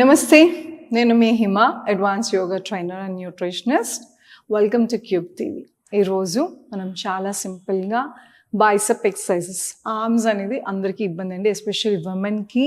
నమస్తే నేను మీ Hima advance yoga trainer and nutritionist. Welcome to Cube TV ఈరోజు మనం చాలా సింపుల్గా బైసప్ ఎక్సర్సైజెస్ ఆర్మ్స్ అనేది అందరికీ ఇబ్బంది అండి ఎస్పెషల్లీ ఉమెన్కి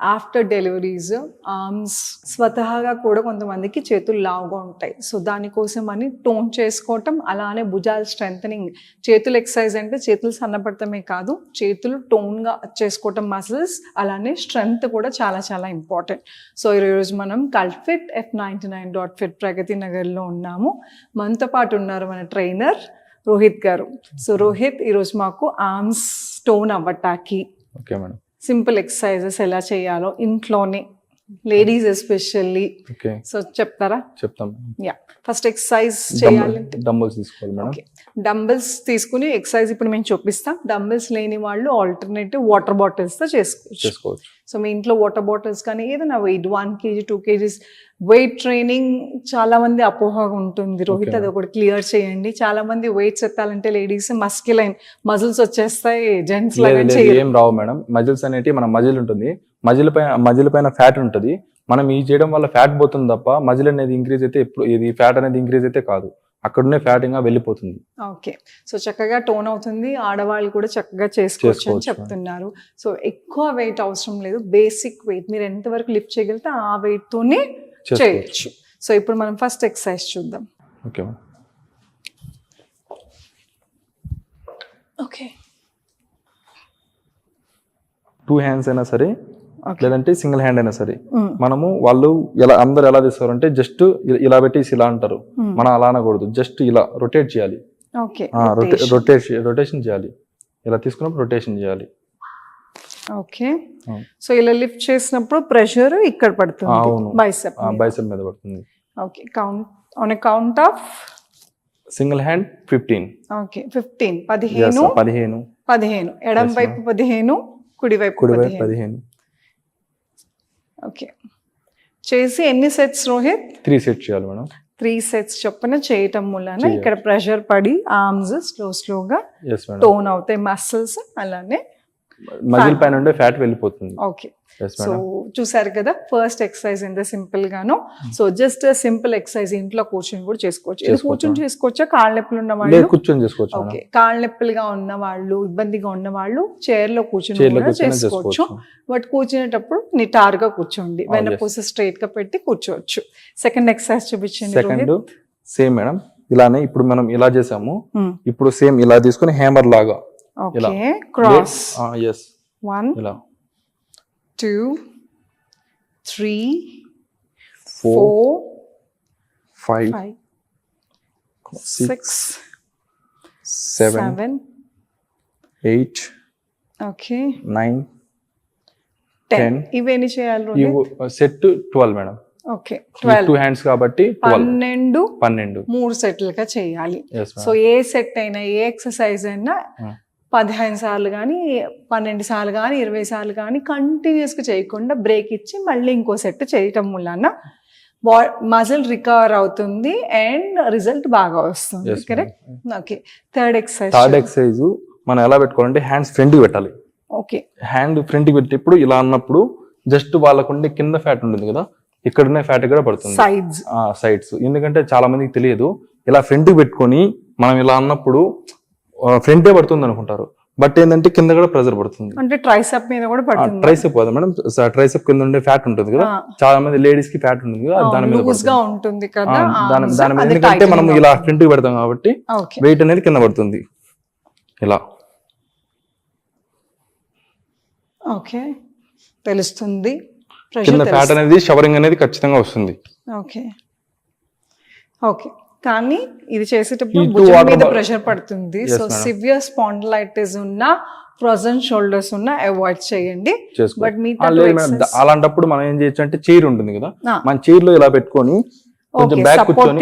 ఆఫ్టర్ డెలివరీస్ ఆర్మ్స్ స్వతహాగా కూడా కొంతమందికి చేతులు లావుగా ఉంటాయి. సో దానికోసం అని టోన్ చేసుకోవటం అలానే భుజాలు స్ట్రెంథనింగ్ చేతులు ఎక్సర్సైజ్ అంటే చేతులు సన్నపడటమే కాదు చేతులు టోన్గా చేసుకోవటం మసిల్స్ అలానే స్ట్రెంగ్త్ కూడా చాలా చాలా ఇంపార్టెంట్ సో ఈరోజు మనం Cultfit F ninety nine dot fit Pragathi నగర్లో ఉన్నాము. మనతో పాటు ఉన్నారు మన ట్రైనర్ రోహిత్ గారు. సో రోహిత్ ఈరోజు మాకు ఆర్మ్స్ స్టోన్ అవ్వటానికి. Okay madam. సింపుల్ ఎక్సర్సైజెస్ ఎలా చేయాలో ఇంట్లోనే లేడీస్ ఎస్పెషల్లీ. సో చెప్తారా? చెప్తాం. యా ఫస్ట్ ఎక్సర్సైజ్ చేయాలంటే డంబుల్స్ తీసుకోవాలి మేడం. డంబుల్స్ తీసుకుని ఎక్సర్సైజ్ ఇప్పుడు మేము చూపిస్తాం. డంబుల్స్ లేని వాళ్ళు ఆల్టర్నేటివ్ వాటర్ బాటిల్స్తో చేసుకోవచ్చు. చేసుకోవచ్చు. సో మీ ఇంట్లో వాటర్ బాటిల్స్ కానీ ఏదైనా weight one KG two KGs weight training చాలా మంది అపోహగా ఉంటుంది. రోహిత్. అది ఒకటి క్లియర్ చేయండి. చాలా మంది వెయిట్స్ ఎత్తాలంటే లేడీస్ మస్కిలైన్ మజిల్స్ వచ్చేస్తాయి జెంట్స్ ఏం రావు మేడం. మజిల్స్ అనేటివి మన మజిల్ ఉంటుంది. మజిల్ పైన మజిల్ పైన ఫ్యాట్ ఉంటుంది. మనం ఈ చేయడం వల్ల ఫ్యాట్ పోతుంది తప్ప మజిల్ అనేది ఇంక్రీజ్ అయితే ఎప్పుడు ఇది ఫ్యాట్ అనేది ఇంక్రీజ్ అయితే కాదు. అక్కడనే ఫ్యాట్ ఇంకా వెళ్ళిపోతుంది. ఓకే. సో చక్కగా టోన్ అవుతుంది. ఆడవాళ్ళు కూడా చక్కగా చేసుకోవచ్చు అని. చెప్తున్నారు. సో ఎక్కువ వెయిట్ అవసరం లేదు. బేసిక్ వెయిట్ మీరు ఎంతవరకు లిఫ్ట్ చేయగలిగితే ఆ weight తోనే చేయొచ్చు. సో ఇప్పుడు మనం ఫస్ట్ ఎక్సర్సైజ్ చూద్దాం. Okay okay. టూ హ్యాండ్స్ అయినా సరే లేదంటే సింగిల్ హ్యాండ్ అయినా సరే. మనము వాళ్ళు ఎలా అందరు ఎలా తీస్తారంటే జస్ట్ ఇలా పెట్టేసి ఇలా అంటారు. మనం అలా అనకూడదు. జస్ట్ ఇలా రొటేట్ చేయాలి. రొటేషన్ రొటేషన్ చేయాలి. ఇలా తీసుకున్నప్పుడు రొటేషన్ చేయాలి. ఓకే. సో ఇలా లిఫ్ట్ చేసినప్పుడు ప్రెషర్ ఇక్కడ పడుతుంది. బైసెప్ బైసెప్ మీద. పడుతుంది. Okay count on count off single hand fifteen. Okay fifteen. పదిహేను. పదిహేను. పదిహేను. ఎడం వైపు పదిహేను కుడి వైపు కుడివైపు పదిహేను. పదిహేను. ఓకే చేసి ఎన్ని సెట్స్ రోహిత్ త్రీ సెట్ చేయాలి మేడం. త్రీ సెట్స్ చొప్పున చేయటం వలన. ఇక్కడ ప్రెషర్ పడి ఆర్మ్స్ స్లో స్లోగా టోన్ అవుతాయి మసిల్స్ అలానే మజిల్ పైన ఉండే ఫ్యాట్ వెళ్ళిపోతుంది. ఓకే సో చూసారు కదా ఫస్ట్ ఎక్సర్సైజ్ ఎంత సింపుల్ గాను. సో జస్ట్ సింపుల్ ఎక్సర్సైజ్ ఇంట్లో కూర్చొని కూడా చేసుకోవచ్చు. ఇది? కూర్చొని చేసుకోవచ్చా? కాళ్ళ నొప్పులు ఉన్న వాళ్ళు? కూర్చొని చేసుకోవచ్చు ఓకే కాళ్ళ నొప్పులుగా ఉన్న వాళ్ళు ఇబ్బందిగా ఉన్న వాళ్ళు చైర్లో కూర్చొని కూడా చేసుకోవచ్చు. బట్ కూర్చునేటప్పుడు నిటారుగా కూర్చోండి. Oh, వెనపూస స్ట్రైట్గా పెట్టి కూర్చోవచ్చు. సెకండ్ ఎక్సర్సైజ్ చూపించండి సెకండ్. సేమ్ మేడం ఇలానే ఇప్పుడు మనం ఇలా చేసాము. Hmm. ఇప్పుడు సేమ్ ఇలా తీసుకొని హ్యామర్ లాగా ఇలా. ఓకే క్రాస్ ఎస్ వన్ ఇలా. Two three four five six seven eight okay nine ten Ten. ఇవేని చేయాలి ఇవి set twelve madam okay twelve two hands కాబట్టి పన్నెండు. పన్నెండు. మూడు సెట్లుగా చేయాలి. సో ఏ సెట్ అయినా ఏ ఎక్సర్సైజ్ అయినా. పదిహేను సార్లు కానీ పన్నెండు సార్లు కానీ ఇరవై సార్లు కానీ కంటిన్యూస్గా చేయకుండా బ్రేక్ ఇచ్చి మళ్ళీ ఇంకో సెట్ చేయటం వలన బా మజిల్ రికవర్ అవుతుంది అండ్ రిజల్ట్ బాగా వస్తుంది. Correct okay third exercise third exercise మనం ఎలా పెట్టుకోవాలంటే హ్యాండ్స్ ఫ్రంట్ పెట్టాలి. ఓకే హ్యాండ్ ఫ్రంట్ పెట్టేప్పుడు ఇలా అన్నప్పుడు జస్ట్ వాళ్ళకుండే కింద ఫ్యాట్ ఉంటుంది కదా ఇక్కడనే ఫ్యాట్ కూడా పడుతుంది. సైడ్స్ సైడ్స్ ఎందుకంటే చాలా మందికి తెలియదు ఇలా ఫ్రంట్ పెట్టుకొని మనం ఇలా అన్నప్పుడు ఫ్రంటే పడుతుంది అనుకుంటారు. బట్ ఏంటంటే కింద కూడా ప్రెజర్ పడుతుంది. అంటే ట్రైసప్ మీద కూడా పడుతుంది. ట్రైసెప్ కదా మేడం? ట్రైసెప్ కింద ఉండే ఫ్యాట్ ఉంటుంది కదా? చాలా మంది లేడీస్కి ఫ్యాట్ ఉంటుంది కదా దాని మీద. ఉంటుంది కదా? దాని మీద ఎందుకంటే మనం ఇలా. ఫ్రంట్ పెడతాం కాబట్టి వెయిట్ అనేది కింద పడుతుంది. ఇలా. ఓకే. తెలుస్తుంది. కింద ఫ్యాట్ అనేది షవరింగ్ అనేది ఖచ్చితంగా వస్తుంది. ఓకే. ఓకే. కానీ ఇది చేసేటప్పుడు భుజం మీద ప్రెషర్ పడుతుంది. సో. సివియర్ స్పాండిలైటిస్ ఉన్న ఫ్రోజన్ షోల్డర్స్ ఉన్న అవాయిడ్ చేయండి. బట్ మీ అలాంటప్పుడు మనం ఏం చేయొచ్చు అంటే చైర్ ఉంటుంది కదా. మన చైర్లో ఇలా పెట్టుకొని కొంచెం Okay, బ్యాక్ support కూర్చొని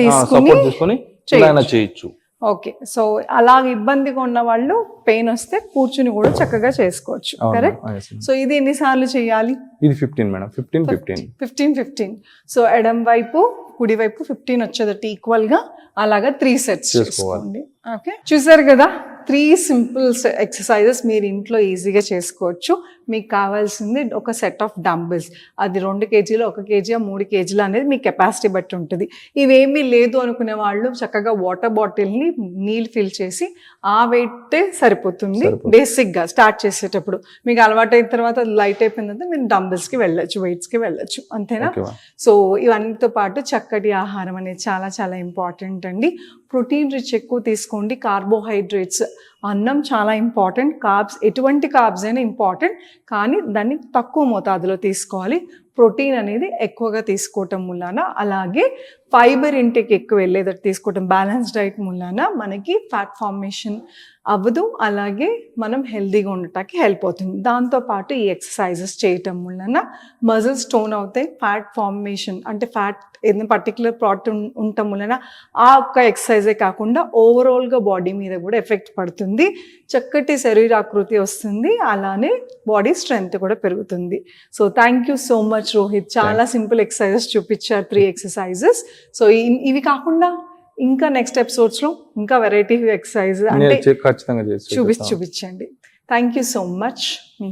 తీసుకుని సపోర్ట్ చేయొచ్చు. ఓకే సో అలా ఇబ్బందిగా ఉన్న వాళ్ళు పెయిన్ వస్తే కూర్చుని కూడా చక్కగా చేసుకోవచ్చు. కరెక్ట్. సో ఇది ఎన్నిసార్లు చేయాలి? ఇది fifteen madam fifteen fifteen fifteen fifteen so ఎడం వైపు కుడి వైపు ఫిఫ్టీన్ వచ్చేదట్టు ఈక్వల్గా అలాగా త్రీ సెట్స్ చేసుకోవాలి. చేసుకోండి. ఓకే చూసారు కదా? త్రీ సింపుల్ ఎక్సర్సైజెస్ మీరు ఇంట్లో ఈజీగా చేసుకోవచ్చు. మీకు కావాల్సింది ఒక సెట్ ఆఫ్ డంబుల్స్. అది రెండు కేజీలు ఒక కేజీ మూడు కేజీలు అనేది మీ కెపాసిటీ బట్టి ఉంటుంది. ఇవేమీ లేదు అనుకునే వాళ్ళు చక్కగా వాటర్ బాటిల్ని నీళ్ళు ఫిల్ చేసి ఆ వెయిట్ సరిపోతుంది. బేసిక్గా స్టార్ట్ చేసేటప్పుడు. మీకు అలవాటు అయిన తర్వాత లైట్ తర్వాత మీరు డంబుల్స్కి వెళ్ళొచ్చు వెయిట్స్కి వెళ్ళొచ్చు. అంతేనా? సో ఇవన్నీతో పాటు చక్కటి ఆహారం అనేది చాలా చాలా ఇంపార్టెంట్ అండి. ప్రోటీన్ రిచ్ ఎక్కువ తీసుకోండి కార్బోహైడ్రేట్స్ అన్నం చాలా ఇంపార్టెంట్ కార్బ్స్ ఎటువంటి కార్బ్స్ అయినా ఇంపార్టెంట్ కానీ దాన్ని తక్కువ మోతాదులో తీసుకోవాలి. ప్రోటీన్ అనేది ఎక్కువగా తీసుకోవటం మూలాన అలాగే ఫైబర్ ఇంటేక్ ఎక్కువ వెళ్ళేటట్టు తీసుకోవటం బ్యాలెన్స్ డైట్ మూలాన మనకి ఫ్యాట్ ఫార్మేషన్ అవ్వదు అలాగే మనం హెల్దీగా ఉండటానికి హెల్ప్ అవుతుంది. దాంతోపాటు ఈ ఎక్సర్సైజెస్ చేయటం వలన మజిల్ స్టోన్ అవుతాయి. ఫ్యాట్ ఫార్మేషన్ అంటే ఫ్యాట్ ఏదైనా పర్టికులర్ ప్రోటీన్ ఉండటం వలన ఆ ఒక్క ఎక్సర్సైజే కాకుండా ఓవరాల్గా బాడీ మీద కూడా ఎఫెక్ట్ పడుతుంది. చక్కటి శరీరాకృతి వస్తుంది. అలానే బాడీ స్ట్రెంగ్త్ కూడా పెరుగుతుంది. So thank you so much Rohit చాలా సింపుల్ ఎక్సర్సైజెస్ చూపించారు. త్రీ ఎక్సర్సైజెస్ సో ఇవి కాకుండా ఇంకా నెక్స్ట్ ఎపిసోడ్స్లో ఇంకా వెరైటీ ఎక్సర్సైజ్ అంటే చూపించి. చూపించండి. Thank you so much me